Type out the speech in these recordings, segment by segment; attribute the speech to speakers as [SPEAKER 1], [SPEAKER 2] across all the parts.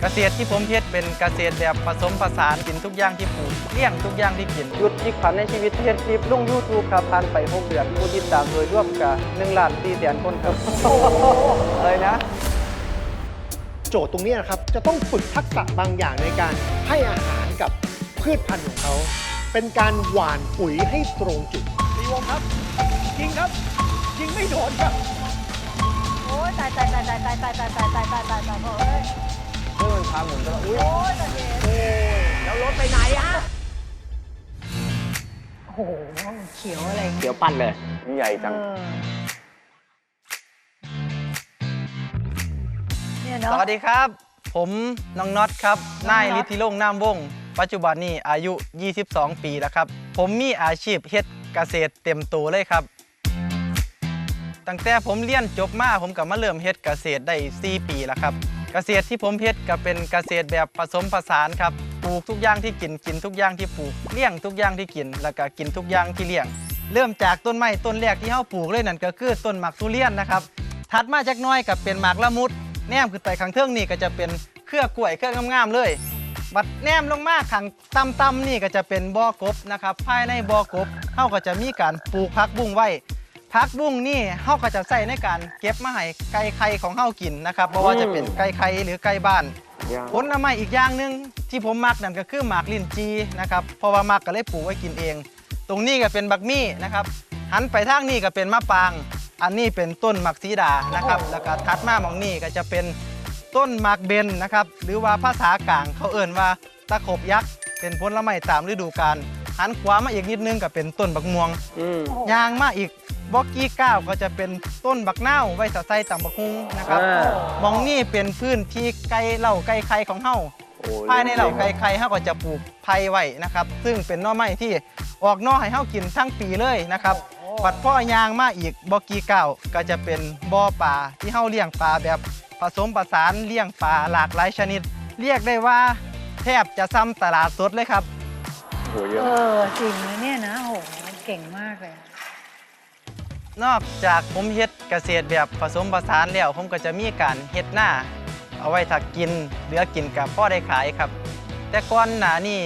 [SPEAKER 1] เกษตรที่ผมเฮ็ดเป็นเกษตรแบบผสมผสานกินทุกอย่างที่ปลูกเลี้ยงทุกอย่างที่กินหยุดพลิกผันในชีวิตเฮ็ดคลิปลง YouTube ครับผ่านไป 6 เดือนผู้ติดตามโดยรวมกับ1ล้าน4แสนคนครับอะไรนะ
[SPEAKER 2] โจทย์ตรงนี้นะครับ จะต้องฝึกทักษะบางอย่างในการให้อาหารกับพืชพันธุ์ของเขา เป็นการหว่านปุ๋ยให้ตรงจุด
[SPEAKER 3] ตีวงครับยิงครับยิงไม่โดนครับ
[SPEAKER 4] โอ้ยตายตายตายตายตายตายตายตายตายตายตายตายโอ้ย
[SPEAKER 1] เพื่อมันพาหมุนตลอด
[SPEAKER 4] โอ้ยตายเจ็บ
[SPEAKER 3] แล้วรถไปไหนอะ
[SPEAKER 4] โอ้โหเขียวอะไร
[SPEAKER 3] เดี๋ยวปั้นเลย
[SPEAKER 1] ใหญ่จัง
[SPEAKER 4] เออเนี่ย
[SPEAKER 1] ส
[SPEAKER 4] เนาะ
[SPEAKER 1] วัสดีครับ ผมน้องน็อตครับ
[SPEAKER 4] น้องน็
[SPEAKER 1] นา
[SPEAKER 4] อต
[SPEAKER 1] ยฤทธิโลงน้ำวงศ์ปัจจุบันนี้อายุ 22 ปีแล้วครับ ผมมีอาชีพเฮ็ดเกษตรเต็มตัวเลยครับ ตั้งแต่ผมเรียนจบมาผมก็มาเริ่มเฮ็ดเกษตรได้ 4 ปีแล้วครับ เกษตรที่ผมเฮ็ดก็เป็นเกษตรแบบผสมผสานครับปลูกทุกอย่างที่กินกินทุกอย่างที่ปลูกเลี้ยงทุกอย่างที่กิน แล้วก็กินทุกอย่างที่เลี้ยง เริ่มจากต้นไม้ต้นแรกที่เฮาปลูกเลยนั่นก็คือต้นหมากทุเรียนนะครับถัดมาจากน้อยกับเป็นหมากละมุดแนมขึ้นไปข้างเทิงนี่ก็จะเป็นเครือกล้วยเครืองามๆเลยบัดแนมลงมาข้างต่ำๆนี่ก็จะเป็นบ่อกบนะครับภายในบ่อกบเฮาก็จะมีการปลูกผักบุ้งไว้ ผักบุ้งนี่เฮาก็จะใส่ในการเก็บมาให้ไก่ไข่ของเฮากินนะครับบ่ว่าจะเป็นไก่ไข่หรือไก่บ้านผลไม้อีกอย่างหนึ่งที่ผมมักนั่นก็คือหมากลิ้นจีนะครับเพราะว่ามักก็เลยปลูกไว้กินเอง ตรงนี้ก็เป็นบักมี่นะครับหันไปทางนี้ก็เป็นมะปราง อันนี้เป็นต้นหมากสีดานะครับ แล้วก็ถัดมาหมองนี่ก็จะเป็นต้นหมากเบนนะครับ หรือว่าภาษากลางเขาเอ่นว่าตะขบยักษ์เป็นผลไม้ตามฤดูกาลหันขวามาอีกนิดนึงก็เป็นต้นบักม่วงยางมาอีก บอกกี้ก้าวก็จะเป็นต้นบักนาวไว้สะใส่ต่ำบักฮุงนะครับ
[SPEAKER 3] อ่า ม
[SPEAKER 1] องนี่เป็นพื้นที่ไก่เหล่าไก่ไข่ของเฮาภายในเหล่าไก่ไข่เฮาก็จะปลูกไผ่ไว้นะครับ ซึ่งเป็นหน่อไม้ที่ออกหน่อให้เฮากินทั้งปีเลยนะครับปัดพ่อยางมาอีกบอกกี้ก้าวก็จะเป็นบ่อปลาที่เฮาเลี้ยงปลาแบบผสมผสานเลี้ยงปลาหลากหลายชนิด เรียกได้ว่าแทบจะซ้ำตลาดสดเลยครับ
[SPEAKER 4] เออจริงนะเนี่ยนะโอ้โหเก่งมากเลย
[SPEAKER 1] นอกจากผมเฮ็ดเกษตรแบบผสมผสานแล้ว ผมก็จะมีการเฮ็ดหน้า เอาไว้ถ้ากินเหลือกินกับพ่อได้ขายครับ แต่ก่อนหน้านี่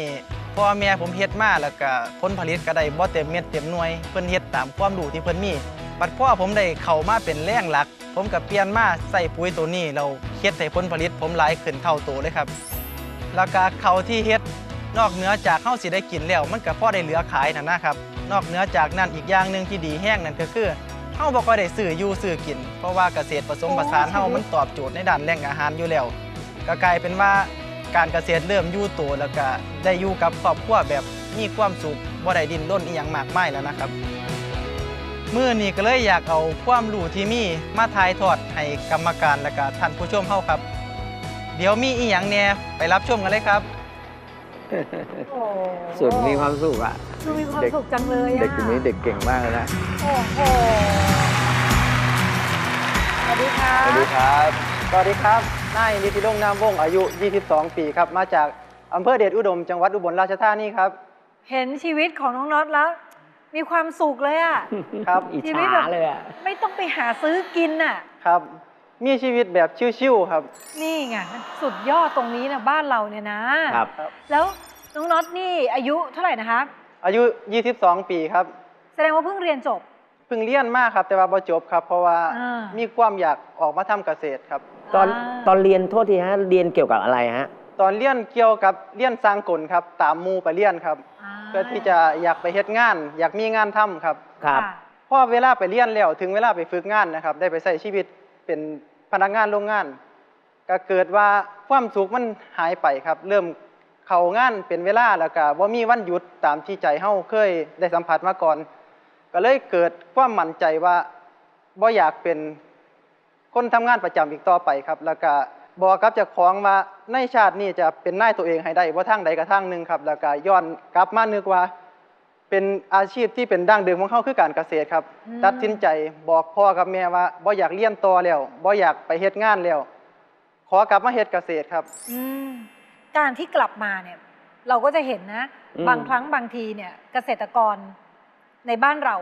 [SPEAKER 1] พ่อแม่ผมเฮ็ดมาแล้วก็ผลผลิตก็ได้บ่เต็มเม็ดเต็มหน่วยเพิ่นเฮ็ดตามความรู้ที่เพิ่นมีบัดพ่อผมได้เข้ามาเป็นแรงหลัก ผมก็เปลี่ยนมาใส่ปุ๋ยตัวนี้ เราเฮ็ดให้ผลผลิต ผมหลายขึ้นเท่าตัวเลยครับ แล้วก็เขาที่เฮ็ดนอกเหนือจากเฮาสิได้กินแล้ว มันก็พ่อได้เหลือขายนั่นนะครับ นอกเหนือจากนั้นอีกอย่างหนึ่งที่ดีแห้งนั่นก็คือเฮาบ่ค่อยได้ซื้ออยู่ซื้อกิน เพราะว่าเกษตรผสมผสานเฮามันตอบโจทย์ในด้านแหล่งอาหารอยู่แล้ว ก็กลายเป็นว่าการเกษตรเริ่มอยู่ตัวแล้วก็ได้อยู่กับครอบครัวแบบมีความสุขบ่ได้ดิ้นรนอีหยังมากมายแล้วนะครับมื้อนี้ก็เลยอยากเอาความรู้ที่มีมาถ่ายทอดให้กรรมการและก็ท่านผู้ชมเฮาครับ เดี๋ยวมีอีหยังแหน่ไปรับชมกันเลยครับ
[SPEAKER 4] โอ้
[SPEAKER 3] สุดมีความสุขอะ
[SPEAKER 4] ดูมีความสุขจังเลยอะ
[SPEAKER 3] เด็กคนนี้เด็กเก่งมากเลยนะ
[SPEAKER 4] โอ้โหสวัสดีค่ะ
[SPEAKER 1] สวัสดีครับ สวัสดีครับ นายนิติรงค์นามวงศ์อายุ 22 ปีครับ มาจากอำเภอเดชอุดม จังหวัดอุบลราชธานีครับ
[SPEAKER 4] เห็นชีวิตของน้องน็อตแล้ว มีความสุขเลยอะ
[SPEAKER 1] ครับ
[SPEAKER 3] อิจ
[SPEAKER 4] ชีวิต
[SPEAKER 3] ฉา
[SPEAKER 4] แบบ
[SPEAKER 3] เลยอะ
[SPEAKER 4] ไม่ต้องไปหาซื้อกินน่ะ
[SPEAKER 1] ครับ มีชีวิตแบบชิวๆครับ
[SPEAKER 4] นี่ไงมันสุดยอดตรงนี้นะบ้านเราเนี่ยนะ
[SPEAKER 3] ครับ
[SPEAKER 4] แล้วน้องน็อตนี่อายุเท่าไหร่นะคะ
[SPEAKER 1] อายุ 22 ปีครับ
[SPEAKER 4] แสดงว่าเพิ่งเรียนจบ
[SPEAKER 1] เพิ่งเรียนมากครับ แต่ว่าบ่จบครับ เพราะว่า
[SPEAKER 4] อ่ามี
[SPEAKER 1] มีความอยากออกมาทำเกษตรครับ
[SPEAKER 3] ตอน
[SPEAKER 4] อ่า
[SPEAKER 3] ตอนเรียนโทษทีฮะ เรียนเกี่ยวกับอะไรฮะ
[SPEAKER 1] ตอนเรียนเกี่ยวกับเรียนสร้างกลครับ ตามหมูไปเรียนครับาเพื่อที่จะอยากไปเฮ็ดงาน อยากมีงานทำครับ
[SPEAKER 3] ครับะ
[SPEAKER 1] พอเวลาไปเรียนแล้วถึงเวลาไปฝึกงานนะครับ ได้ไปใช้ชีวิต เป็นพนักงานโรงงาน ก็เกิดว่าความสุขมันหายไปครับ เริ่มเข้างานเป็นเวลาแล้วก็บ่มีวันหยุดตามที่ใจเฮาเคยได้สัมผัสมาก่อน ก็เลยเกิดความมั่นใจว่าบ่อยากเป็นคนทำงานประจำอีกต่อไปครับ แล้วก็บอกกับเจ้าของว่าในชาตินี้จะเป็นนายตัวเองให้ได้ว่าทางใดก็ทางหนึ่งครับ แล้วก็ย้อนกลับมานึกว่า เป็นอาชีพที่เป็นดั้งเดิมของเขาคือการเกษตรครับ
[SPEAKER 4] อืม
[SPEAKER 1] ตัดสินใจบอกพ่อกับแม่ว่าบ่อยากเรียนต่อแล้วบ่อยากไปเฮ็ดงานแล้ว ขอกลับมาเฮ็ดเกษตรครับ
[SPEAKER 4] อืมการที่กลับมาเนี่ย เราก็จะเห็นนะ
[SPEAKER 3] อืม
[SPEAKER 4] บางครั้งบางทีเนี่ย เกษตรกรในบ้านเรา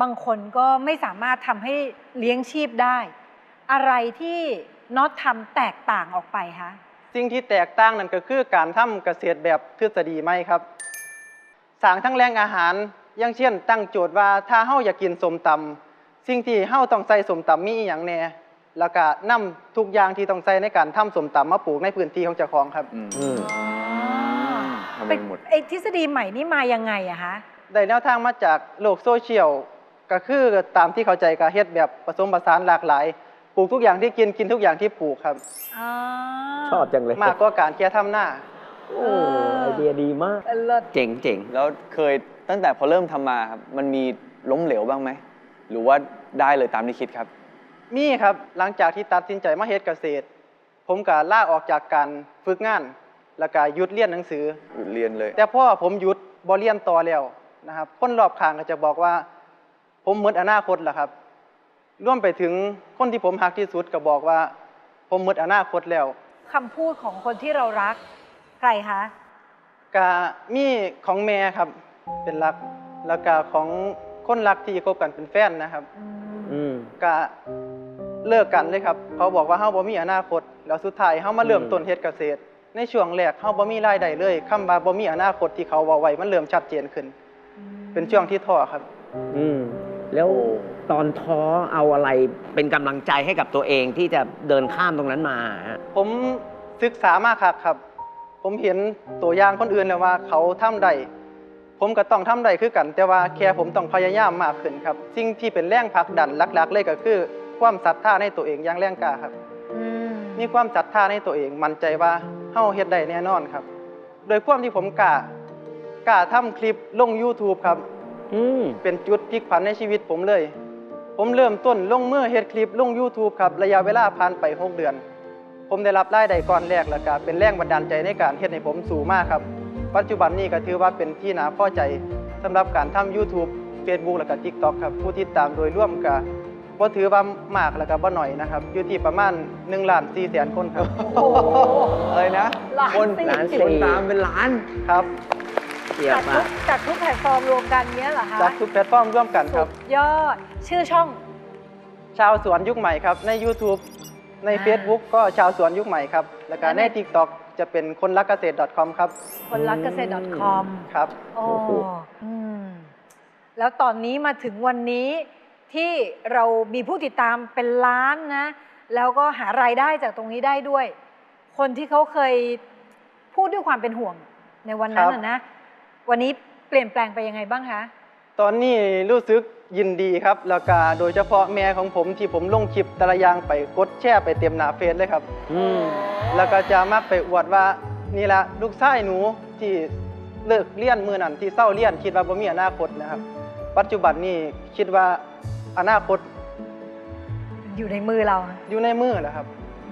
[SPEAKER 4] บางคนก็ไม่สามารถทำให้เลี้ยงชีพได้ อะไรที่น็อตทำแตกต่างออกไปคะ
[SPEAKER 5] สิ่งที่แตกต่างนั่นก็คือการทำเกษตรแบบทฤษฎีไหมครับ สร้างทั้งแรงอาหารอย่างเช่น ตั้งโจทย์ว่าถ้าเฮาอยากกินสมตำสิ่งที่เฮาต้องใส่สมตำมีอหย่างแน่แล้วก็นำทุกอย่างที่ต้องใส่ในการทำสมตำมาปลูกในพื้นที่ของเจ้าของครับ
[SPEAKER 6] อืม
[SPEAKER 3] อืม
[SPEAKER 6] ทำ
[SPEAKER 4] เป็
[SPEAKER 6] เอนงหมด
[SPEAKER 4] ไอ้ทฤษฎีใหม่นี่มายังไงอะคะ
[SPEAKER 5] ได้แนวทางมาจากโลกโซเชียลก็คือตามที่เข้าใจก็เฮ็ดแบบผสมผสานหลากหลายปลูกทุกอย่างที่กินกินทุกอย่างที่ปลูกครับ
[SPEAKER 4] อ๋อ
[SPEAKER 3] ชอบจังเลย
[SPEAKER 5] มากกว่าการแค่ทำหน้า
[SPEAKER 3] โอ้ไอเดียดีมาก
[SPEAKER 4] เลิศ
[SPEAKER 3] เจ๋งเจ๋ง
[SPEAKER 6] แล้วเคยตั้งแต่พอเริ่มทำมาครับมันมีล้มเหลวบ้างไหม หรือว่าได้เลยตามที่คิดครับ
[SPEAKER 5] มีครับหลังจากที่ตัดสินใจมาเฮ็ดเกษตร ผมก็ลาออกจากการฝึกงาน แล้วก็หยุดเรียนหนังสือ
[SPEAKER 6] หยุดเรียนเลย
[SPEAKER 5] แต่พอผมหยุดบ่เรียนต่อแล้วนะครับคนรอบข้างก็จะบอกว่า ผมหมดอนาคตแล้วครับรวมไปถึงคนที่ผมฮักที่สุดก็บอกว่า ผมหมดอนาคตแล้ว
[SPEAKER 4] คำพูดของคนที่เรารัก ใครคะ
[SPEAKER 5] ก็มีของแม่ครับ เป็นรัก แล้วก็ของคนรักที่คบกันเป็นแฟนนะครับ
[SPEAKER 4] อืม
[SPEAKER 3] อืม
[SPEAKER 5] ก็เลิกกันเลยครับ เขาบอกว่าเฮาบ่มีอนาคต แล้วสุดท้ายเฮามาเริ่มต้นเฮ็ดเกษตร ในช่วงแรกเฮาบ่มีรายได้เลยคำว่าบ่มีอนาคตที่เขาเว้าไว้มันเริ่มชัดเจนขึ้น เป็นช่วงที่ท้อครับ
[SPEAKER 3] อืมแล้วตอนท้อเอาอะไรเป็นกำลังใจให้กับตัวเองที่จะเดินข้ามตรงนั้นมาฮะ
[SPEAKER 5] ผมศึกษามากครับครับ ผมเห็นตัวอย่างคนอื่นแล้วว่าเขาทำได้ผมก็ต้องทำได้คือกัน แต่ว่าแค่ผมต้องพยายามมากขึ้นครับ สิ่งที่เป็นแรงผลักดันหลักๆ เลยก็คือ ความศรัทธาในตัวเองอย่างแรงกล้าครับ
[SPEAKER 4] อืม
[SPEAKER 5] มีความศรัทธาในตัวเองมั่นใจว่าเฮาเฮ็ดได้แน่นอนครับ โดยความที่ผมกล้ากล้าทำคลิปลง YouTube ครับ
[SPEAKER 3] อืม
[SPEAKER 5] เป็นจุดพลิกผันในชีวิตผมเลย ผมเริ่มต้นลงมือเฮ็ดคลิปลง YouTube ครับ ระยะเวลาผ่านไป 6 เดือน ผมได้รับรายได้ก้อนแรกแล้วก็เป็นแรงบันดาลใจในการเฮ็ดให้ผมสู่มากครับ ปัจจุบันนี้ก็ถือว่าเป็นที่น่าพอใจสำหรับการทำ YouTube Facebook แล้วก็ TikTok ครับผู้ติดตามโดยร่วมก็บ่ถือว่ามากแล้วก็บ่น้อยนะครับอยู่ที่ประมาณ1ล้าน4แสนคนครับ
[SPEAKER 4] โอ้โห
[SPEAKER 6] อะไรนะ
[SPEAKER 4] ล้าน
[SPEAKER 6] คน
[SPEAKER 4] สี่
[SPEAKER 3] ล้านสี่
[SPEAKER 6] คนตามเป็นล้าน
[SPEAKER 5] ครับ
[SPEAKER 3] เสีย
[SPEAKER 4] จาก
[SPEAKER 3] บ
[SPEAKER 4] ทุ
[SPEAKER 3] อะ
[SPEAKER 4] กจากทุกแพลตฟอร์มรวมกันเนี้ยเหรอคะ
[SPEAKER 5] จากทุกแพลตฟอร์มร่วมกันครับ
[SPEAKER 4] ยอดชื่อช่อง
[SPEAKER 5] ชาวสวนยุคใหม่ครับ ใน YouTube ใน
[SPEAKER 4] อ่า
[SPEAKER 5] Facebook ก็ชาวสวนยุคใหม่ครับ แล้วก็
[SPEAKER 4] และ
[SPEAKER 5] ใน
[SPEAKER 4] ใน
[SPEAKER 5] TikTok จะเป็นคนรักเกษตร .com ครับ
[SPEAKER 4] คนรักเกษตร .com
[SPEAKER 5] ครับ
[SPEAKER 4] โอ้
[SPEAKER 3] โอ้โห
[SPEAKER 4] อืมแล้วตอนนี้มาถึงวันนี้ที่เรามีผู้ติดตามเป็นล้านนะ แล้วก็หารายได้จากตรงนี้ได้ด้วย คนที่เขาเคยพูดด้วยความเป็นห่วงในวันนั้น
[SPEAKER 5] ครับ
[SPEAKER 4] น่ะนะ วันนี้เปลี่ยนแปลงไปยังไงบ้างคะ
[SPEAKER 5] ตอนนี้รู้สึก ยินดีครับ แล้วก็โดยเฉพาะแม่ของผมที่ผมลงคลิปแต่ละอย่างไปกดแชร์ไปเต็มหน้าเฟซเลยครับ
[SPEAKER 3] อืม
[SPEAKER 5] แล้วก็จะมักไปอวดว่านี่ละลูกชายหนูที่เลิกเรียนมือนั้นที่เศร้าเรียนคิดว่าบ่มีอนาคตนะครับ ปัจจุบันนี้คิดว่าอนาคต
[SPEAKER 4] อยู่ในมือเรา
[SPEAKER 5] อยู่ในมือแล้วครับ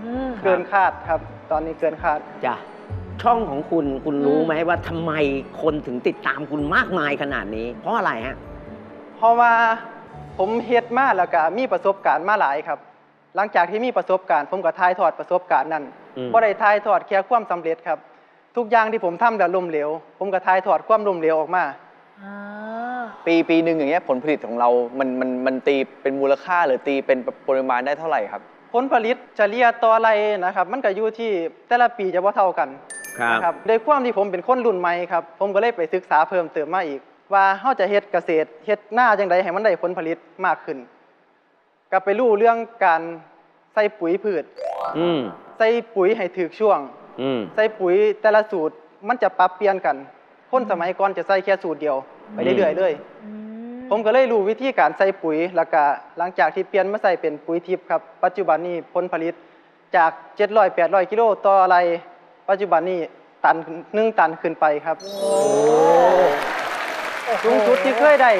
[SPEAKER 4] อืม
[SPEAKER 5] เกินคาดครับ ตอนนี้เกินคาด
[SPEAKER 3] จ้ะช่องของคุณคุณรู้
[SPEAKER 4] อืม
[SPEAKER 3] ไหมว่าทำไมคนถึงติดตามคุณมากมายขนาดนี้ เพราะอะไรฮะ
[SPEAKER 5] เพราะว่าผมเฮ็ดมาแล้วก็มีประสบการณ์มาหลายครับ หลังจากที่มีประสบการณ์ ผมก็ถ่ายทอดประสบการณ์นั้น
[SPEAKER 3] อืม
[SPEAKER 5] บ่ได้ถ่ายทอดแค่ความสำเร็จครับ ทุกอย่างที่ผมทำแล้วล้มเหลว ผมก็ถ่ายทอดความล้มเหลวออกมา
[SPEAKER 4] อ่า
[SPEAKER 6] ปีปีหนึ่งอย่างเงี้ยผลผลิตของเรา มันมันมันตีเป็นมูลค่าหรือตีเป็นปริมาณได้เท่าไหร่ครับ
[SPEAKER 5] ผลผลิตเฉลี่ยต่อไรนะครับ มันก็อยู่ที่แต่ละปีจะว่าเท่ากัน
[SPEAKER 3] ครับ
[SPEAKER 5] นะครับโดยความที่ผมเป็นคนรุ่นใหม่ครับ ผมก็เลยไปศึกษาเพิ่มเติมมาอีก ว่าเฮาจะเฮ็ดเกษตรเฮ็ดหน้าจังไดให้มันได้ผลผลิตมากขึ้น ก็ไปรู้เรื่องการใส่ปุ๋ยพืช
[SPEAKER 3] อืม
[SPEAKER 5] ใส่ปุ๋ยให้ถูกช่วง
[SPEAKER 3] อืม
[SPEAKER 5] ใส่ปุ๋ยแต่ละสูตรมันจะปรับเปลี่ยนกัน คนสมัยก่อนจะใส่แค่สูตรเดียวไปเรื่อยๆเลย
[SPEAKER 4] อืม
[SPEAKER 5] ผมก็เลยรู้วิธีการใส่ปุ๋ยแล้วก็หลังจากที่เปลี่ยนมาใส่เป็นปุ๋ยทิพย์ครับ ปัจจุบันนี้ผลผลิตจาก 700 800 กิโลต่ออะไร ปัจจุบันนี้ตันหนึ่งตันขึ้นไปครับ สูงสุดที่เคยได้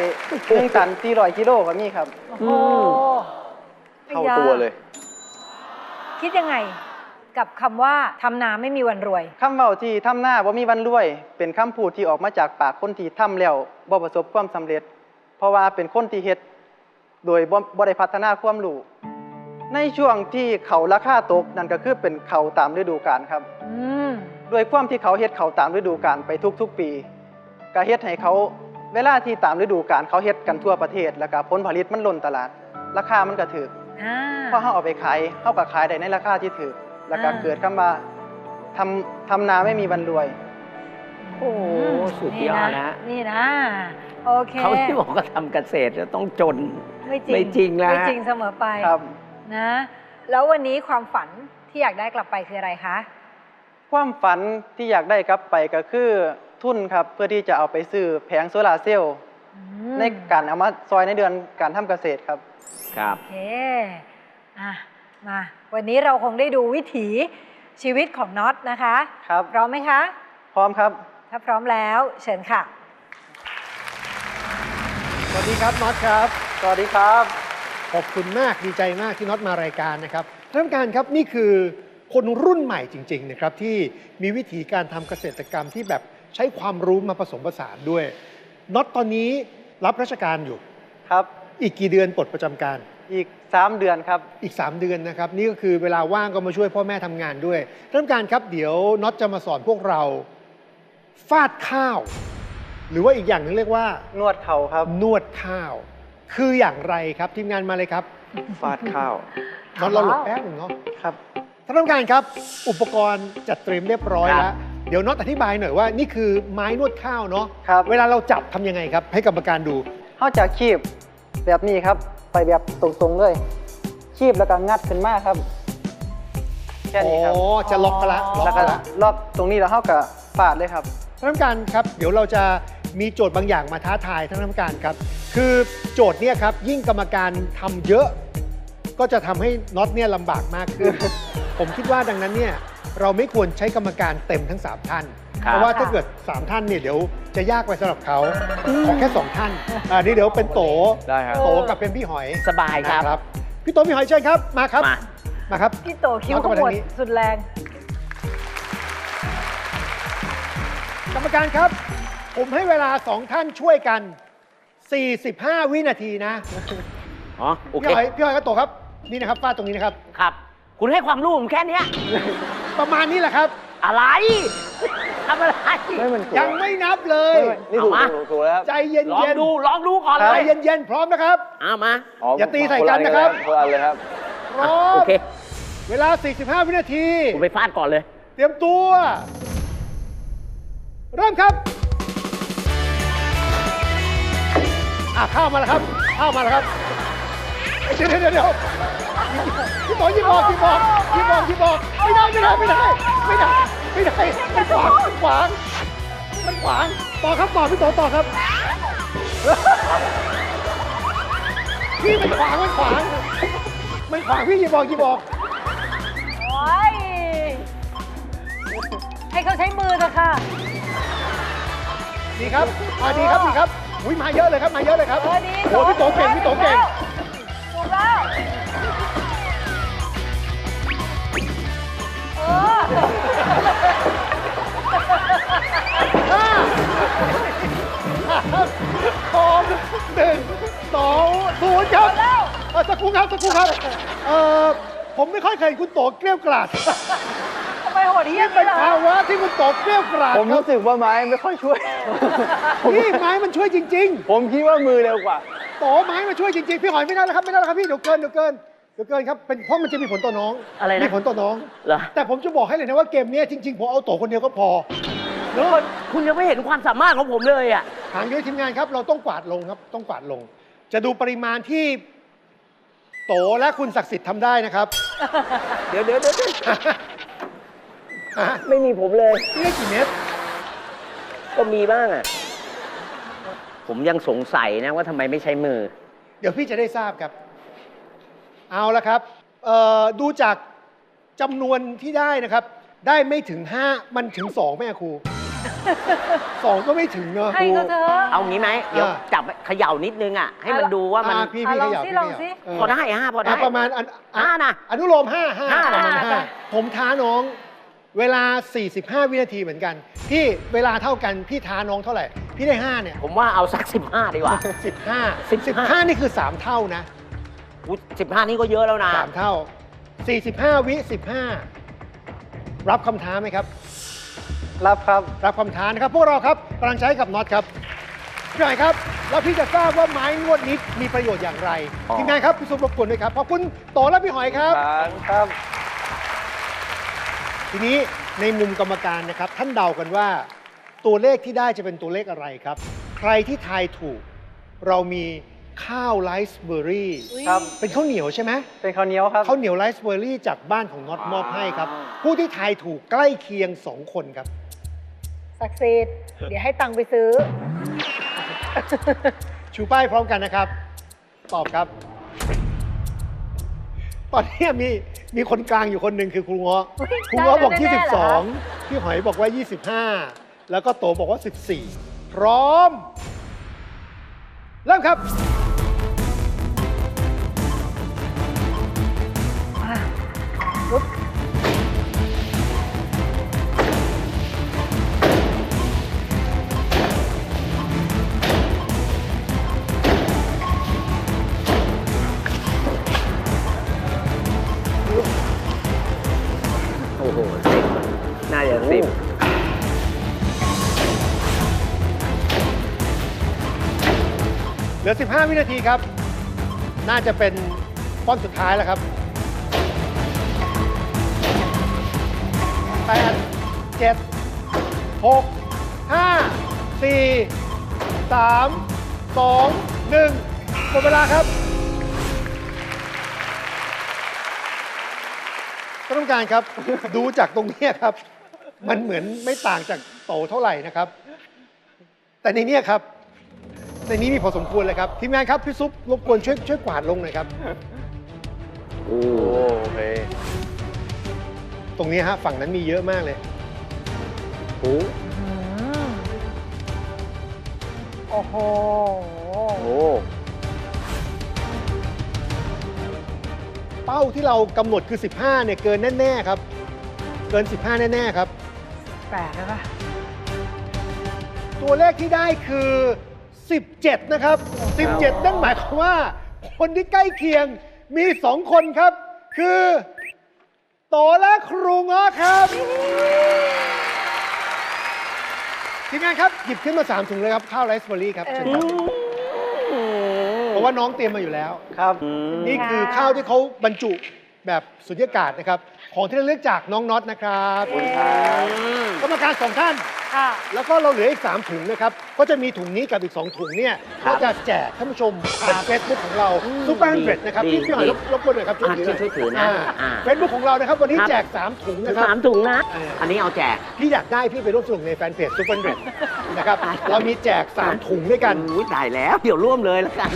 [SPEAKER 5] หนึ่งตัน400กิโลก็มีครับ
[SPEAKER 4] โอ้โห
[SPEAKER 6] เท่าตัวเลย
[SPEAKER 4] คิดยังไงกับคำว่าทำนาไม่มีวันรวย
[SPEAKER 5] คำเว้าที่ทำหน้าบ่มีวันรวย เป็นคำพูดที่ออกมาจากปากคนที่ทำแล้วบ่ประสบความสำเร็จ เพราะว่าเป็นคนที่เฮ็ดโดยบ่บ่ได้พัฒนาความรู้ในช่วงที่เขาราคาตกนั่นก็คือเป็นเขาตามฤดูกาลครับ
[SPEAKER 4] อืม
[SPEAKER 5] ด้วยความที่เขาเฮ็ดเขาตามฤดูกาลไปทุกๆปีก็เฮ็ดให้เขา เวลาที่ตามฤดูกาลเขาเฮ็ดกันทั่วประเทศ แล้วก็ผลผลิตมันล้นตลาด ราคามันก็ถูก
[SPEAKER 4] อ่า
[SPEAKER 5] พอเขาเอาไปขายเขาก็ขายได้ในราคาที่ถูกแล้วก็
[SPEAKER 4] อ่า
[SPEAKER 5] เกิดคำว่าทำทำนาไม่มีวันรวย
[SPEAKER 3] โอ้โหสุดยอดนะ
[SPEAKER 4] นี่นะ โอเค
[SPEAKER 3] เขาที่บอกว่าทำเกษตรจะต้องจน
[SPEAKER 4] ไม่จริง
[SPEAKER 3] ไม่จริงนะ
[SPEAKER 4] ไม่จริงเสมอไป
[SPEAKER 5] ครับ
[SPEAKER 4] นะ แล้ววันนี้ความฝันที่อยากได้กลับไปคืออะไรคะ
[SPEAKER 5] ความฝันที่อยากได้กลับไปก็คือ ทุนครับ เพื่อที่จะเอาไปซื้อแผงโซลาร์เซลล์
[SPEAKER 4] อืม
[SPEAKER 5] ในการเอามาซอยในเดือนการทำเกษตรครับ
[SPEAKER 3] ครับ
[SPEAKER 4] โอเคอะมา วันนี้เราคงได้ดูวิถีชีวิตของน็อตนะคะ
[SPEAKER 5] ครับ
[SPEAKER 4] พร้อมไหมคะ
[SPEAKER 5] พร้อมครับ
[SPEAKER 4] ถ้าพร้อมแล้ว เชิญค่ะ
[SPEAKER 2] สวัสดีครับน็อตครับ
[SPEAKER 5] สวัสดีครับ
[SPEAKER 2] ขอบคุณมากดีใจมากที่น็อตมารายการนะครับท่านผู้การครับนี่คือคนรุ่นใหม่จริง ๆ นะครับ ที่มีวิธีการทำเกษตรกรรมที่แบบ ใช้ความรู้มาผสมผสานด้วยน็อตตอนนี้รับราชการอยู่
[SPEAKER 5] ครับ
[SPEAKER 2] อีกกี่เดือนปลดประจำการ
[SPEAKER 5] อีก 3 เดือนครับ
[SPEAKER 2] อีก 3 เดือนนะครับ นี่ก็คือเวลาว่างก็มาช่วยพ่อแม่ทำงานด้วยท่านผู้การครับเดี๋ยวน็อตจะมาสอนพวกเรา ฟาดข้าว หรือว่าอีกอย่างหนึงเรียกว่า น
[SPEAKER 5] วดเข่าครับ
[SPEAKER 2] นวดข้าว คืออย่างไรครับทีมงานมาเลยครับ
[SPEAKER 6] ฟาดข้าว
[SPEAKER 2] น็อตเราหลบแป๊บหนึ่งเนาะ
[SPEAKER 5] ครับ
[SPEAKER 2] ท่านผู้การครับ อุปกรณ์จัดเตรียมเรียบร้อย
[SPEAKER 3] ครับ
[SPEAKER 2] แล้ว เดี๋ยวน็อตอธิบายหน่อยว่านี่คือไม้นวดข้าวเนาะ
[SPEAKER 5] ครับ
[SPEAKER 2] เวลาเราจับทำยังไงครับ ให้กรรมการดู
[SPEAKER 5] เขาจะคีบแบบนี้ครับ ไปแบบตรงๆเลย คีบแล้วก็งัดขึ้นมาครับ แค่นี้ครับ
[SPEAKER 2] อ๋อ จะล็อกกันละล็อก
[SPEAKER 5] แล้ว
[SPEAKER 2] กั
[SPEAKER 5] ก็
[SPEAKER 2] นละ
[SPEAKER 5] รอบตรงนี้แล้วเขาก็ปาดเลยครับ
[SPEAKER 2] ท่านผู้การครับ เดี๋ยวเราจะมีโจทย์บางอย่างมาท้าทายท่านผู้การครับ คือโจทย์เนี่ยครับ ยิ่งกรรมการทำเยอะ ก็จะทำให้น็อตเนี่ยลำบากมากขึ้น ผมคิดว่าดังนั้นเนี่ย เราไม่ควรใช้กรรมการเต็มทั้ง 3 ท่าน
[SPEAKER 3] ครับ
[SPEAKER 2] เพราะว่าถ้าเกิด 3 ท่านเนี่ยเดี๋ยวจะยากไปสำหรับเขาขอแค่ 2 ท่านอ่านี่เดี๋ยวเป็นโต
[SPEAKER 6] ได้ครับ
[SPEAKER 2] โตกับเป็นพี่หอย
[SPEAKER 3] สบายครับ
[SPEAKER 2] นะพี่โตพี่หอยเชิญครับมาครับ
[SPEAKER 3] มา
[SPEAKER 2] มาครับ
[SPEAKER 4] พี่โตคิ้ว
[SPEAKER 2] เอา
[SPEAKER 4] ข
[SPEAKER 2] เข้ามาม
[SPEAKER 4] วด
[SPEAKER 2] ทางนี้
[SPEAKER 4] สุดแรง
[SPEAKER 2] กรรมการครับ ผมให้เวลา 2 ท่านช่วยกัน 45 วินาทีนะ
[SPEAKER 3] อ๋อโอเค
[SPEAKER 2] พี่หอยพี่หอยก็โตครับนี่นะครับฟาดตรงนี้นะครับ
[SPEAKER 3] ครับ คุณให้ความรู้ผมแค่เนี้ย
[SPEAKER 2] ประมาณนี้แหละครับ
[SPEAKER 3] อะไรทำอะไร
[SPEAKER 6] ไม่มันถูก
[SPEAKER 2] ยังไม่นับเลย
[SPEAKER 6] นี่ถูก
[SPEAKER 3] เอามา
[SPEAKER 6] ถูกถูกแล้วครับ
[SPEAKER 2] ใจเย็น
[SPEAKER 3] ลอง
[SPEAKER 2] เย็น
[SPEAKER 3] ดูลองดูก่อน
[SPEAKER 2] ใจ
[SPEAKER 3] เลย
[SPEAKER 2] เย็นเย็นๆพร้อมนะครับ
[SPEAKER 3] เอามา
[SPEAKER 2] อย่าตีใส่กันนะครับ
[SPEAKER 6] คนละอันเลยครับ
[SPEAKER 2] พร้อ
[SPEAKER 3] โอ
[SPEAKER 2] ม
[SPEAKER 3] เค
[SPEAKER 2] เวลา 45 วินาที
[SPEAKER 3] ผมไปฟาดก่อนเลย
[SPEAKER 2] เตรียมตัว เริ่มครับ อะข้าวมาแล้วครับ ข้าวมาแล้วครับ เดี๋ยวเดี๋ยวเดี๋ยว พี่ต่อยิบบอกยิบบอกยิบบอกยิบบอกไม่ได้ไม่ได้ไม่ได้ไม่ได้ไม่ได้มันขวางมันขวางมันขวางต่อครับต่อพี่ต่อต่อครับพี่มันขวางมันขวางมันขวางพี่ยิบบอกยิบบอก
[SPEAKER 4] โอ้ยให้เขาใช้มือเถอะค่ะ
[SPEAKER 2] ดีครับอ่าดีครับดีครับอุ้ยมาเยอะเลยครับมาเยอะเลยครับ
[SPEAKER 4] เออดี
[SPEAKER 2] โอ้พี่โตเก่งพี่โตเก่ง
[SPEAKER 4] ถูกแล้ว เออ
[SPEAKER 2] ห้าสองหนึ่งสองศูนย์ครับเออสักครู่ครับสักครู่ครับเออผมไม่ค่อยเคยเห็นคุณโตเกลี้ยวกล่อม
[SPEAKER 4] ทำไมโหดเหี้ย
[SPEAKER 2] นี่
[SPEAKER 4] ม
[SPEAKER 2] เป็น
[SPEAKER 4] เหรอ
[SPEAKER 2] ภาวะที่คุณโตเกลี้ยวกล่อม
[SPEAKER 6] ผม
[SPEAKER 2] ครั
[SPEAKER 6] รู้สึกว่าไม้ไม่ค่อยช่วย
[SPEAKER 2] บนี่ไม้มันช่วยจริง
[SPEAKER 6] ผมคิดว่ามือเร็วกว่า
[SPEAKER 2] ๆ โตไม้มันช่วยจริง ๆ พี่หอยไม่ได้แล้วครับไม่ได้แล้วครับพี่เดี๋ยวเกินเดี๋ยวเกิน เดี๋ยวเกินครับเป็นเพราะมันจะมีผลต่อน้อง
[SPEAKER 3] อะไรนะ
[SPEAKER 2] มีผลต่อน้อง
[SPEAKER 3] เหรอ
[SPEAKER 2] แต่ผมจะบอกให้เลยนะว่าเกมเนี้ยจริงๆผมเอาโตคนเดียวก็พอเนอะ
[SPEAKER 3] คุณยังไม่เห็นความสามารถของผมเลยอะ
[SPEAKER 2] ทางเดียวทีมงานครับ เราต้องกวาดลงครับ ต้องกวาดลง จะดูปริมาณที่ โตและคุณศักดิ์สิทธิ์ทำได้นะครับ
[SPEAKER 3] เดี๋ยวเดี๋ยวเดี๋ยว
[SPEAKER 2] ฮะ
[SPEAKER 3] ไม่มีผมเลย
[SPEAKER 2] นี่ได้กี่เม็ด
[SPEAKER 3] ก็มีบ้างอะ ผมยังสงสัยนะว่าทำไมไม่ใช้มือ
[SPEAKER 2] เดี๋ยวพี่จะได้ทราบครับ เอาละครับเอ่อดูจากจำนวนที่ได้นะครับ ได้ไม่ถึง 5 มันถึง 2 แม่ครู 2 ก็ไม่ถึงเนอะ
[SPEAKER 4] ให้เขาเถอะ
[SPEAKER 3] เอางี้ไหมเดี๋ยว
[SPEAKER 2] อ่า
[SPEAKER 3] จับเขย่านิดนึงอะ ให้มันดูว่ามัน
[SPEAKER 2] อ่พี่พี่
[SPEAKER 4] อะ
[SPEAKER 2] ขยับ
[SPEAKER 4] ลองสิ
[SPEAKER 2] พี่
[SPEAKER 4] ลองสิ
[SPEAKER 2] ขยับเออ
[SPEAKER 3] พอได้ห้าพอได้
[SPEAKER 2] อะประมาณอัน
[SPEAKER 3] ห้านะ
[SPEAKER 2] อนุโลม5 5
[SPEAKER 3] ห้า
[SPEAKER 2] ประมาณ
[SPEAKER 4] อะ
[SPEAKER 2] ห้าผมท้าน้องเวลา 45 วินาทีเหมือนกัน พี่เวลาเท่ากัน พี่ท้าน้องเท่าไหร่ พี่ได้ 5 เนี่ย
[SPEAKER 3] ผมว่าเอาสักสิบห้าดีกว่า
[SPEAKER 2] 15 15นี่คือ 3 เท่านะ
[SPEAKER 3] สิบห้านี่ก็เยอะแล้วนะ
[SPEAKER 2] 3เท่า 45 วิ15 รับคำท้าไหมครับ
[SPEAKER 5] รับครับ
[SPEAKER 2] รับคำท้านะครับ พวกเราครับกำลังใช้กับน็อตครับพี่หน่อยครับ แล้วพี่จะทราบว่าไม้นวดนี้มีประโยชน์อย่างไร
[SPEAKER 3] อ๋อ
[SPEAKER 2] ทีมงานครับพี่สุรบกวนด้วยครับขอบคุณโตและพี่หอยครับ
[SPEAKER 5] ครับ
[SPEAKER 2] ทีนี้ในมุมกรรมการนะครับ ท่านเดากันว่า ตัวเลขที่ได้จะเป็นตัวเลขอะไรครับ ใครที่ทายถูก เรามี ข้าวไรซ์เบอร์รี่
[SPEAKER 5] ครับ
[SPEAKER 2] เป็นข้าวเหนียวใช่ไหม
[SPEAKER 5] เป็นข้าวเหนียวครับ
[SPEAKER 2] ข้าวเหนียวไรซ์เบอร์รี่จากบ้านของน็อตมอบให้ครับ ผู้ที่ทายถูกใกล้เคียง2คนครับ
[SPEAKER 4] ศักดิ์สิทธิ์เดี๋ยวให้ตังค์ไปซื้อ
[SPEAKER 2] ชูป้ายพร้อมกันนะครับ ตอบครับ ตอนนี้มีมีคนกลางอยู่คนหนึ่งคือครูเงาะครูเงาะบอก
[SPEAKER 4] ได้แล้วแน่ๆเหรอ
[SPEAKER 2] 22 พี่หอยบอกว่า 25 แล้วก็โตบอกว่า 14 พร้อม เริ่มครับ
[SPEAKER 3] โอ้โหสิบน่าจะสิบ
[SPEAKER 2] เหลือ 15 วินาทีครับ น่าจะเป็นป้อนสุดท้ายแล้วครับ 8 7 6 5 4 3 2 1หมดเวลาครับท่านผู้การครับ ดูจากตรงเนี้ยครับ มันเหมือนไม่ต่างจากโตเท่าไหร่นะครับ แต่ในเนี้ยครับ ในนี้มีพอสมควรเลยครับทีมงานครับพี่ซุปรบกวนช่วยช่วยกวาดลงหน่อยครับ
[SPEAKER 3] โอ้
[SPEAKER 6] โอเค
[SPEAKER 2] ตรงนี้ฮะฝั่งนั้นมีเยอะมากเลย
[SPEAKER 3] โห
[SPEAKER 4] อืมโอ้โห
[SPEAKER 6] โอ้
[SPEAKER 2] เป้าที่เรากำหนดคือ 15เนี่ยเกินแน่ๆครับ เกิน 15 แน่ๆครับ
[SPEAKER 4] แปดแล้วป่ะ
[SPEAKER 2] ตัวเลขที่ได้คือ 17 นะครับ 17 นั่นหมายความว่า คนที่ใกล้เคียงมี 2 คนครับ คือ โตและครูง้อครับทีมงานครับ หยิบขึ้นมา 3 ถุงเลยครับ ข้าวไรซ์เบอร์รี่ครับเชิญครับเพราะว่าน้องเตรียมมาอยู่แล้ว
[SPEAKER 5] ครับ
[SPEAKER 2] นี่คือข้าวที่เขาบรรจุ แบบสุญญากาศนะครับ ของที่ระลึกจากน้องน็อตนะครับกรรมการสองท่าน
[SPEAKER 4] ค่ะ
[SPEAKER 2] แล้วก็เราเหลืออีก 3 ถุงนะครับ ก็จะมีถุงนี้กับอีก 2 ถุงเนี่ยก็จะแจกท่านผู้ชมผ่านเฟซบุ๊กของเราซูเปอร์ฮันเดรดนะครับ
[SPEAKER 3] ดี
[SPEAKER 2] พี่พี่หอย
[SPEAKER 3] ดี
[SPEAKER 2] รบรบกวนหน่อยครับช่วย
[SPEAKER 3] อะ
[SPEAKER 2] ถือหน่อย
[SPEAKER 3] ช่วยถือนะอ่า
[SPEAKER 2] เฟซบุ๊กของเรานะครับวันนี้
[SPEAKER 3] ครับ
[SPEAKER 2] แจก 3 ถุงนะครับ
[SPEAKER 3] สามถุงนะ
[SPEAKER 2] เอออั
[SPEAKER 3] อันนี้เอาแจก
[SPEAKER 2] พี่อยากได้พี่ไปร่วมสนุกในแฟนเพจซูเปอร์ฮันเดรดนะครับเรามีแจก 3 ถุงด้วยกัน
[SPEAKER 3] อุ้ยตายแล้วเดี๋ยวร่วมเลยแล้วกัน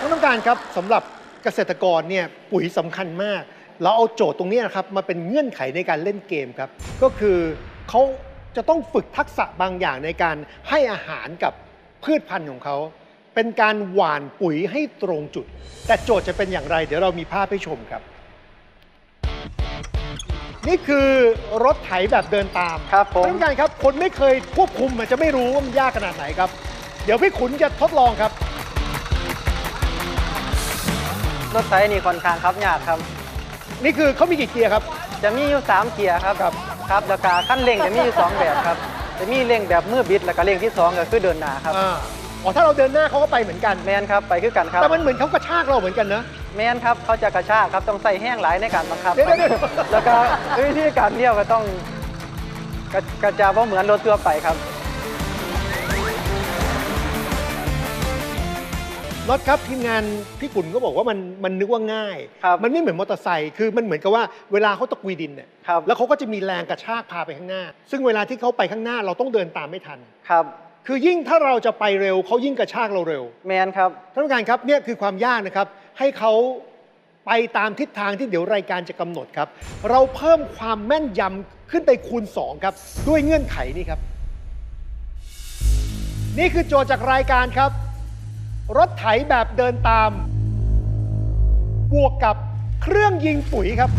[SPEAKER 2] ท่านต้องการครับสำหรับเกษตรกรเนี่ยปุ๋ยสำคัญมาก เราเอาโจทย์ตรงนี้นะครับมาเป็นเงื่อนไขในการเล่นเกมครับ ก็คือเขาจะต้องฝึกทักษะบางอย่างในการให้อาหารกับพืชพันธุ์ของเขา เป็นการหว่านปุ๋ยให้ตรงจุด แต่โจทย์จะเป็นอย่างไร เดี๋ยวเรามีภาพให้ชมครับ นี่คือรถไถแบบเดินตาม
[SPEAKER 5] ครับผม
[SPEAKER 2] ท่านผู้การครับ คนไม่เคยควบคุมมันจะไม่รู้ว่ามันยากขนาดไหนครับ เดี๋ยวพี่ขุนจะทดลองครับ
[SPEAKER 5] รถไถนี่ค่อนข้างครับยากครับ
[SPEAKER 2] นี่คือเขามีกี่เกียร์ครับ
[SPEAKER 5] จะมีอยู่ 3 เกียร์ครับ
[SPEAKER 2] ครับ
[SPEAKER 5] ครับแล้วก็ขั้นเร่งจะมีอยู่ 2 แบบครับ จะมีเร่งแบบมือบิดแล้วก็เร่งที่ 2 ก็คือเดินหน้าครับ
[SPEAKER 2] อ่าอ๋อถ้าเราเดินหน้าเขาก็ไปเหมือนกัน
[SPEAKER 5] แมนครับ ไปคือกันครับ
[SPEAKER 2] แต่มันเหมือนเขากระชากเราเหมือนกันนะ
[SPEAKER 5] แมนครับเขาจะกระชากครับต้องใส่แห้งหลายในการบังคับ
[SPEAKER 2] เดี๋ยว
[SPEAKER 5] ครับ
[SPEAKER 2] เดี๋ยว
[SPEAKER 5] แล้วก็วิธีการเลี้ยวก็ต้องกระกระจาว่าเหมือนรถทั่วไปครับ
[SPEAKER 2] รถครับทีมงานพี่ขุนก็บอกว่ามันมันนึกว่าง่าย
[SPEAKER 5] ครับ
[SPEAKER 2] มันไม่เหมือนมอเตอร์ไซค์คือมันเหมือนกับว่าเวลาเขาตะกุยดินเนี่ย
[SPEAKER 5] ครับ
[SPEAKER 2] แล้วเขาก็จะมีแรงกระชากพาไปข้างหน้า ซึ่งเวลาที่เขาไปข้างหน้าเราต้องเดินตามไม่ทัน
[SPEAKER 5] ครับ
[SPEAKER 2] คือยิ่งถ้าเราจะไปเร็วเขายิ่งกระชากเราเร็ว
[SPEAKER 5] แมนครับ
[SPEAKER 2] ท่านผู้การครับเนี่ยคือความยากนะครับ ให้เขาไปตามทิศทางที่เดี๋ยวรายการจะกำหนดครับ เราเพิ่มความแม่นยำขึ้นไปคูณ 2 ครับ ด้วยเงื่อนไขนี้ครับ นี่คือโจทย์จากรายการครับ รถไถแบบเดินตาม บวกกับเครื่องยิงปุ๋ยครับ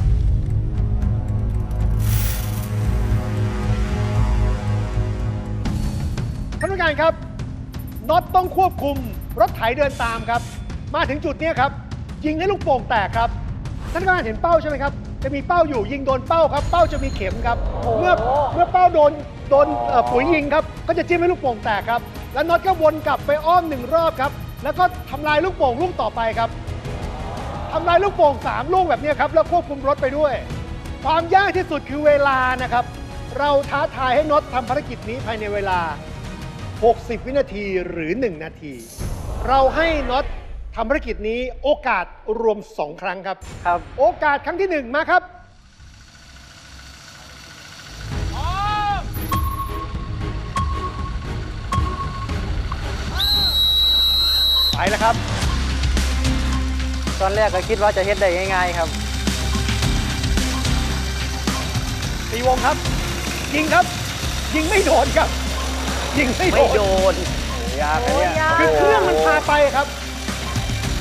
[SPEAKER 2] ท่านผู้การครับน็อตต้องควบคุมรถไถเดินตามครับ มาถึงจุดนี้ครับ ยิงให้ลูกโป่งแตกครับ ท่านผู้การเห็นเป้าใช่ไหมครับ จะมีเป้าอยู่ยิงโดนเป้าครับ เป้าจะมีเข็มครับ เมื่อเมื่อเป้าโดนโดนปุ๋ยยิงครับ ก็จะจิ้มให้ลูกโป่งแตกครับ แล้วน็อตก็วนกลับไปอ้อมหนึ่งรอบครับ แล้วก็ทำลายลูกโป่งลูกต่อไปครับทำลายลูกโป่งสามลูกแบบเนี้ยครับแล้วควบคุมรถไปด้วย ความยากที่สุดคือเวลานะครับ เราท้าทายให้น็อตทำภารกิจนี้ภายในเวลา 60 วินาทีหรือ 1 นาที เราให้น็อตทำภารกิจนี้โอกาสรวม 2 ครั้งครับ
[SPEAKER 5] ครับ
[SPEAKER 2] โอกาสครั้งที่ 1 มาครับ แล้วครับ
[SPEAKER 5] ตอนแรกก็คิดว่าจะเฮ็ดได้ง่ายๆครับ
[SPEAKER 2] ตีวงครับ ยิงครับ ยิงไม่โดนครับ ยิงไม่โด
[SPEAKER 3] ไม่
[SPEAKER 2] น
[SPEAKER 3] โดน
[SPEAKER 5] ยาก
[SPEAKER 4] โอ้ยยาก
[SPEAKER 2] คือเครื่องมันพาไปครับ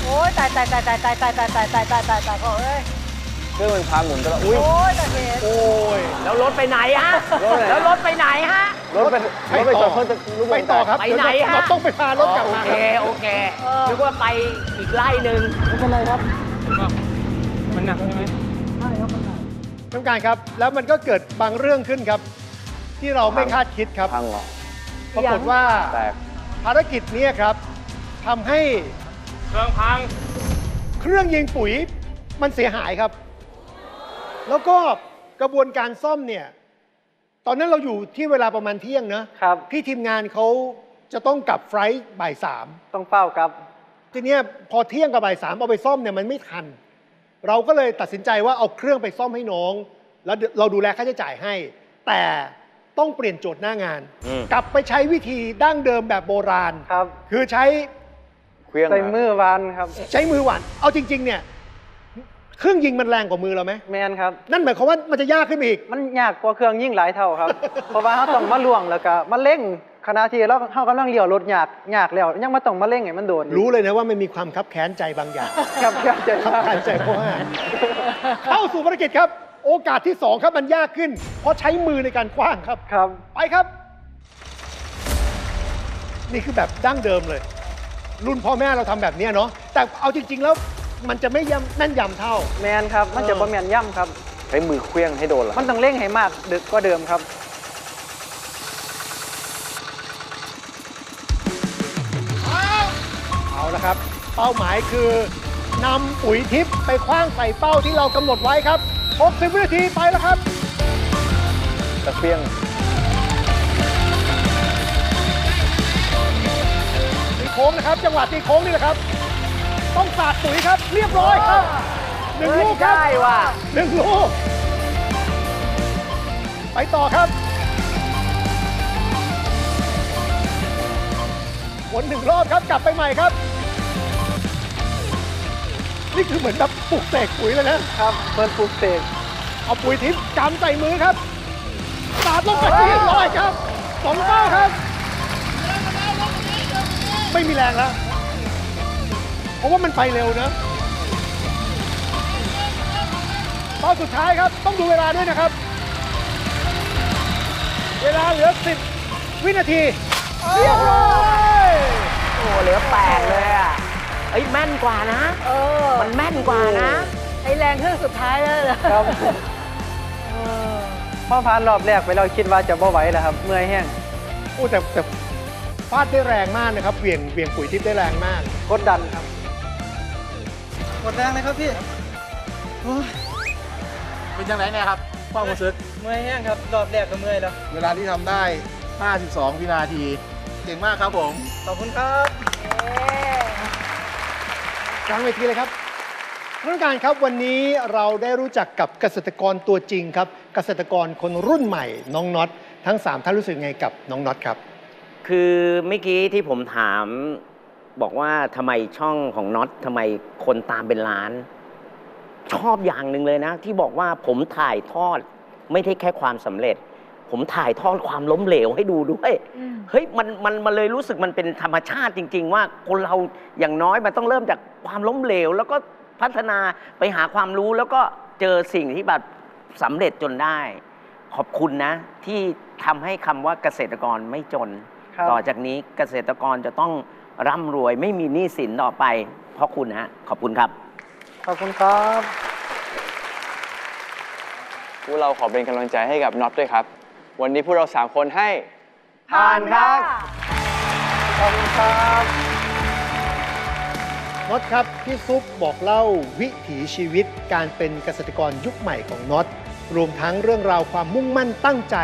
[SPEAKER 4] โอ้ยตายตายตายตายตายตายตายตายตายตายตายตายพ่อเอ้ย
[SPEAKER 6] เครื่องมันพาหมุนตลอดอุ้ย
[SPEAKER 4] โอ้ยตายเพชร
[SPEAKER 2] โอ้ย
[SPEAKER 3] แล้วรถไปไหนฮะ
[SPEAKER 6] รถไปไหน
[SPEAKER 3] แล้วรถไปไหนฮะ
[SPEAKER 6] รถไปรถไปจอดเพิ่มจะลูกวง
[SPEAKER 2] ไปต่อครับ
[SPEAKER 3] ไปไหนฮะ
[SPEAKER 2] เราต้องไปพารถกลับ
[SPEAKER 3] โอ
[SPEAKER 2] มา
[SPEAKER 3] เคโอเคนึกว่าไปอีกไล่หนึ่ง
[SPEAKER 5] มันหนักใช่ไหม
[SPEAKER 2] ต้องการครับ แล้วมันก็เกิดบางเรื่องขึ้นครับ ที่เราไม่คาดคิดครับ
[SPEAKER 6] พังเหรอ
[SPEAKER 2] ปรากฏว่า
[SPEAKER 6] แตก
[SPEAKER 2] ภารกิจเนี้ครับทำให้
[SPEAKER 7] เครื่องพัง
[SPEAKER 2] เครื่องยิงปุ๋ยมันเสียหายครับ แล้วก็กระบวนการซ่อมเนี่ย ตอนนั้นเราอยู่ที่เวลาประมาณเที่ยงนะครับ พี่ทีมงานเขาจะต้องกลับไฟลท์บ่ายสาม
[SPEAKER 5] ต้องเฝ้าครับ
[SPEAKER 2] ทีเนี้ยพอเที่ยงกับบ่ายสามเอาไปซ่อมเนี่ยมันไม่ทัน เราก็เลยตัดสินใจว่าเอาเครื่องไปซ่อมให้น้อง แล้วเราดูแลค่าใช้จ่ายให้ แต่ต้องเปลี่ยนโจทย์หน้างาน
[SPEAKER 3] อืม
[SPEAKER 2] กลับไปใช้วิธีดั้งเดิมแบบโบราณ
[SPEAKER 5] ครับ
[SPEAKER 2] คือใช้
[SPEAKER 6] เครื่อง
[SPEAKER 5] ใส่มือวานครับ
[SPEAKER 2] ใช้มือหวาน เอาจริง ๆ เนี่ย เครื่องยิงมันแรงกว่ามือเราไหม
[SPEAKER 5] แมนครับ
[SPEAKER 2] นั่นหมายความว่ามันจะยากขึ้นไปอีก
[SPEAKER 5] มันยากกว่าเครื่องยิ่งหลายเท่าครับ เพราะว่าเขาต้องมาล่วงแล้วก็มาเร่งขณะที่เราเขากำลังเลี้ยวรถยากยากแล้ว ยังมาต้องมาเร่งให้มันโดนอีก
[SPEAKER 2] รู้เลยนะว่ามันมีความคับแค้นใจบางอย่าง
[SPEAKER 5] ครับครับใจ
[SPEAKER 2] คับ
[SPEAKER 5] มาก
[SPEAKER 2] แค้นใจเพราะว่าเข้าสู่ภารกิจครับ โอกาสที่สองครับมันยากขึ้น เพราะใช้มือในการคว้างครับ
[SPEAKER 5] ครับ
[SPEAKER 2] ไปครับ นี่คือแบบดั้งเดิมเลย รุ่นพ่อแม่เราทำแบบเนี้ยเนาะแต่เอาจริง ๆ แล้ว มันจะไม่ยำแม่นยำเท่า
[SPEAKER 5] แมนครับ มันจะ
[SPEAKER 2] เออ
[SPEAKER 5] บ่แมนย่ำครับ
[SPEAKER 6] ใช้มือเครื่องให้โดนเหรอ
[SPEAKER 5] มันต้องเร่งให้มากดึกกว่าเดิมครับ
[SPEAKER 2] เอาละครับ เป้าหมายคือนำปุ๋ยทิพย์ไปคว้างใส่เป้าที่เรากำหนดไว้ครับ 60 วินาทีไปแล้วครับ
[SPEAKER 6] ตะเครื่อง
[SPEAKER 2] ตีโค้งนะครับ จังหวะตีโค้งนี่แหละครับ ต้องสาดปุ๋ยครับ เรียบร้อยครับหนึ่งลูกครับ
[SPEAKER 3] ได้ว่ะ
[SPEAKER 2] หนึ่งลูก ไปต่อครับวนหนึ่งรอบครับกลับไปใหม่ครับ นี่คือเหมือนแบบปลุกเสกปุ๋ยเลยนะ
[SPEAKER 5] ครับเปิดปลูกเสก
[SPEAKER 2] เอาปุ๋ยทิพย์กำใส่มือครับสาดลงไปเรียบร้อยครับสองเป้าครับ ไม่มีแรงแล้ว เพราะว่ามันไปเร็วนะเป้าสุดท้ายครับ ต้องดูเวลาด้วยนะครับ เวลาเหลือ 10 วินาทีเรียบร้อย
[SPEAKER 3] โอ้เหลือแปดเลยอะเอ้ยแม่นกว่านะ
[SPEAKER 4] เออ
[SPEAKER 3] มันแม่นกว่านะ
[SPEAKER 4] ไอแรงเครื่องสุดท้ายแล้วเหรอ
[SPEAKER 5] ครับพอผ่านรอบแรกไปเราคิดว่าจะบ่ไหวแล้วครับ เมื่อยแห้ง
[SPEAKER 2] โอ้แต่แต่ฟาดได้แรงมากนะครับเหวี่ยงเหวี่ยงปุ๋ยทิพย์ได้แรงมาก
[SPEAKER 5] กดดันครับ กดแรงเลยครับพี่
[SPEAKER 7] เป็นยังไงเนี่ยครับความรู้สึก
[SPEAKER 5] เมื่อยแห้งครับรอบแรกก็เมื่อยแล้ว
[SPEAKER 7] เวลาที่ทำได้ 52 วินาที เก่งมากครับผม
[SPEAKER 5] ขอบคุณครับ
[SPEAKER 2] กลางเวทีเลยครับท่านผู้การครับวันนี้เราได้รู้จักกับเกษตรกรตัวจริงครับ เกษตรกรคนรุ่นใหม่น้องน็อตทั้ง 3 ท่านรู้สึกไงกับน้องน็อตครับ
[SPEAKER 3] คือเมื่อกี้ที่ผมถาม บอกว่าทำไมช่องของน็อตทำไมคนตามเป็นล้าน ชอบอย่างหนึ่งเลยนะ ที่บอกว่าผมถ่ายทอดไม่ได้แค่ความสำเร็จ ผมถ่ายทอดความล้มเหลวให้ดูด้วย
[SPEAKER 4] อืม
[SPEAKER 3] เฮ้ยมันมันมันเลยรู้สึกมันเป็นธรรมชาติจริง ๆ ว่าคนเราอย่างน้อยมันต้องเริ่มจากความล้มเหลว แล้วก็พัฒนาไปหาความรู้แล้วก็เจอสิ่งที่แบบสำเร็จจนได้ ขอบคุณนะ ที่ทำให้คำว่าเกษตรกรไม่จน
[SPEAKER 5] ครับ
[SPEAKER 3] ต่อจากนี้เกษตรกรจะต้อง ร่ำรวยไม่มีหนี้สินต่อไป เพราะคุณฮะ ขอบคุณครับ
[SPEAKER 5] ขอบคุณครับ
[SPEAKER 6] พวกเราขอเป็นกำลังใจให้กับน็อตด้วยครับ วันนี้พวกเราสามคนให้
[SPEAKER 5] ผ่านครับ ขอบคุณครับ
[SPEAKER 2] น็อตครับ พี่ซุปบอกเล่าวิถีชีวิตการเป็นเกษตรกรยุคใหม่ของน็อตรวมทั้งเรื่องราวความมุ่งมั่นตั้งใจ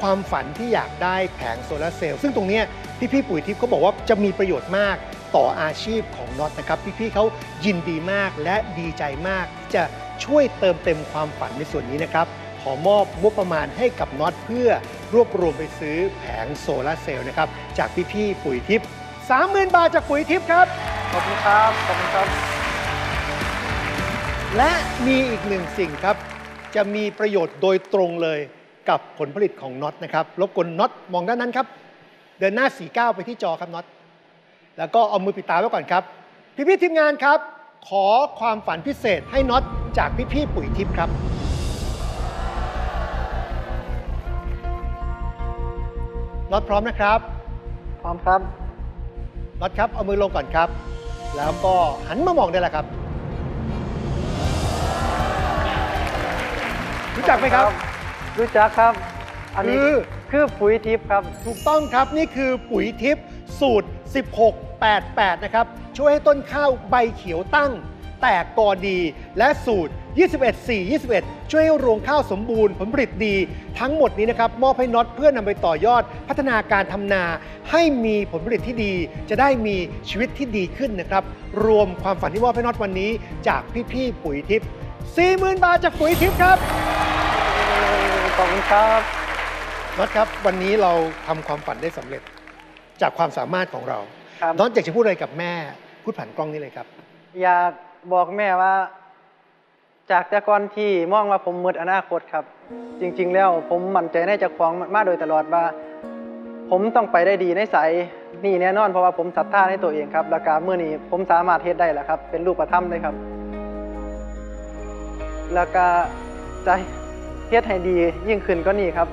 [SPEAKER 2] ความฝันที่อยากได้แผงโซลาร์เซลล์ซึ่งตรงเนี้ย พี่ๆปุ๋ยทิพย์เขาบอกว่าจะมีประโยชน์มากต่ออาชีพของน็อตนะครับ พี่ๆเขายินดีมากและดีใจมากที่จะช่วยเติมเต็มความฝันในส่วนนี้นะครับ ขอมอบงบประมาณให้กับน็อตเพื่อรวบรวมไปซื้อแผงโซลาร์เซลล์นะครับจากพี่ๆปุ๋ยทิพย์30,000 บาทจากปุ๋ยทิพย์ครับ
[SPEAKER 5] ขอบคุณครับขอบคุณครับ
[SPEAKER 2] และมีอีกหนึ่งสิ่งครับ จะมีประโยชน์โดยตรงเลยกับผลผลิตของน็อตนะครับรบกวนน็อตมองด้านนั้นครับ เดินหน้า 49 ไปที่จอครับน็อต แล้วก็เอามือปิดตาไว้ก่อนครับ พี่ๆทีมงานครับ ขอความฝันพิเศษให้น็อตจากพี่ๆปุ๋ยทิพย์ครับ น็อตพร้อมนะครับ
[SPEAKER 5] พร้อมครับ
[SPEAKER 2] น็อตครับ เอามือลงก่อนครับ แล้วก็หันมามองได้แล้วครับ รู้จักไหมครับ
[SPEAKER 5] รู้จักครับ อันนี้
[SPEAKER 2] คือ
[SPEAKER 5] คือปุ๋ยทิพย์ครับ
[SPEAKER 2] ถูกต้องครับนี่คือปุ๋ยทิพย์สูตร 1688 นะครับ ช่วยให้ต้นข้าวใบเขียวตั้ง แตกกอดีและสูตร 21421 ช่วยให้รวงข้าวสมบูรณ์ผลผลิตดี ทั้งหมดนี้นะครับ มอบให้น็อตเพื่อนำไปต่อยอด พัฒนาการทำนา ให้มีผลผลิตที่ดี จะได้มีชีวิตที่ดีขึ้นนะครับ รวมความฝันที่มอบให้น็อตวันนี้ จากพี่ๆปุ๋ยทิพย์40,000 บาทจากปุ๋ยทิพย์ครับ
[SPEAKER 5] ขอบคุณครับ
[SPEAKER 2] น็อตครับวันนี้เราทำความฝันได้สำเร็จจากความสามารถของเรา
[SPEAKER 5] ครับ
[SPEAKER 2] น็อตอยากจะพูดอะไรกับแม่ พูดผ่านกล้องนี้เลยครับ
[SPEAKER 5] อยากบอกแม่ว่า จากแต่ก่อนที่มองว่าผมมืดอนาคตครับ จริง ๆ แล้วผมมั่นใจในเจ้าของมาโดยตลอดว่า ผมต้องไปได้ดีในสายนี่แน่นอนเพราะว่าผมศรัทธาในตัวเองครับแล้วก็เมื่อนี้ผมสามารถเฮ็ดได้แล้วครับ เป็นรูปธรรมเลยครับแล้วก็จะเฮ็ดให้ดียิ่งขึ้นก็นี่ครับ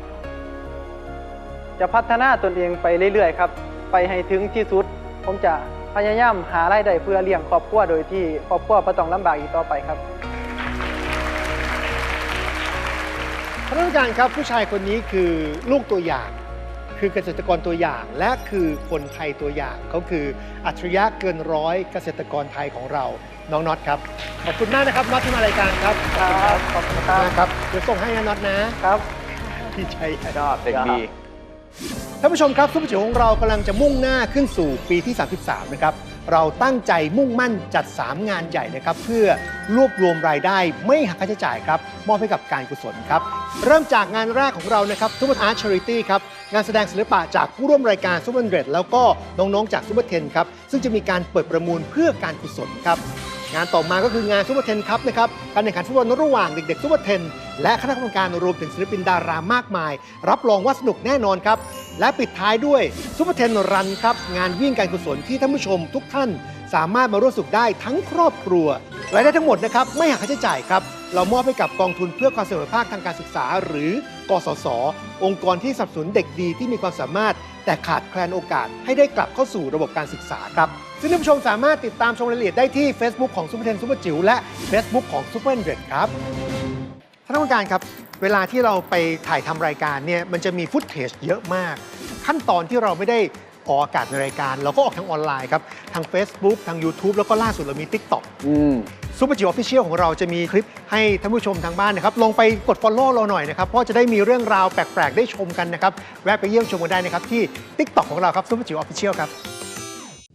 [SPEAKER 5] จะพัฒนาตนเองไปเรื่อยๆครับ ไปให้ถึงที่สุด ผมจะพยายามหารายได้เพื่อเลี้ยงครอบครัวโดยที่ครอบครัวไม่ต้องลำบากอีกต่อไปครับ
[SPEAKER 2] ท่านผู้การครับผู้ชายคนนี้คือลูกตัวอย่าง คือเกษตรกรตัวอย่างและคือคนไทยตัวอย่างเขาคืออัจฉริยะเกินร้อยเกษตรกรไทยของเราน้องน็อตครับขอบคุณมากนะครับน็อตที่มารายการครับ
[SPEAKER 5] ครับขอบคุณครับ
[SPEAKER 2] มากครับเดี๋ยวส่งให้นะน็อตนะครับ พี่ชัย
[SPEAKER 6] ชอบเด็กดี
[SPEAKER 2] ท่านผู้ชมครับซุปเปอร์จิ๋วของเรากำลังจะมุ่งหน้าขึ้นสู่ปีที่ 33 นะครับ เราตั้งใจมุ่งมั่นจัด 3 งานใหญ่นะครับ เพื่อรวบรวมรายได้ไม่หักค่าใช้จ่ายครับ มอบให้กับการกุศลครับ เริ่มจากงานแรกของเรานะครับซุปเปอร์อาร์ตชาริตี้ครับ งานแสดงศิลปะจากผู้ร่วมรายการซุปเปอร์เรดแล้วก็น้องๆจากซุปเปอร์เทนครับซึ่งจะมีการเปิดประมูลเพื่อการกุศลครับ งานต่อมาก็คืองานซูเปอร์เทนครับนะครับการแข่งขันฟุตบอลระหว่างเด็กๆซูเปอร์เทนและคณะกรรมการรวมถึงศิลปินดารามากมาย รับรองว่าสนุกแน่นอนครับ และปิดท้ายด้วยซูเปอร์เทนรันครับ งานวิ่งการกุศลที่ท่านผู้ชมทุกท่าน สามารถมาร่วมสนุกได้ทั้งครอบครัวรายได้ทั้งหมดนะครับไม่หักค่าใช้จ่ายครับเรามอบให้กับกองทุนเพื่อความเสมอภาคทางการศึกษา หรือกสศองค์กรที่สนับสนุนเด็กดีที่มีความสามารถ แต่ขาดแคลนโอกาสให้ได้กลับเข้าสู่ระบบการศึกษาครับ ซึ่งท่านผู้ชมสามารถติดตามชมรายละเอียดได้ที่ Facebook ของ Super 10 Super จิ๋วและ Facebook ของ Super 100ครับท่านผู้การครับ เวลาที่เราไปถ่ายทำรายการเนี่ยมันจะมีฟุตเทจเยอะมาก ขั้นตอนที่เราไม่ได้ออกอากาศในรายการ เราก็ออกทางออนไลน์ครับ ทาง Facebook ทาง YouTube แล้วก็ล่าสุดเรามี TikTok
[SPEAKER 6] อืม
[SPEAKER 2] ซูเปอร์จิ๋วออฟฟิเชียลของเราจะมีคลิปให้ท่านผู้ชมทางบ้านนะครับ ลองไปกด Follow เราหน่อยนะครับ เพราะจะได้มีเรื่องราวแปลก ๆ ได้ชมกันนะครับ แวะไปเยี่ยมชมกันได้นะครับ ที่ TikTok ของเราครับซูเปอร์จิ๋วออฟฟิเชียลครับ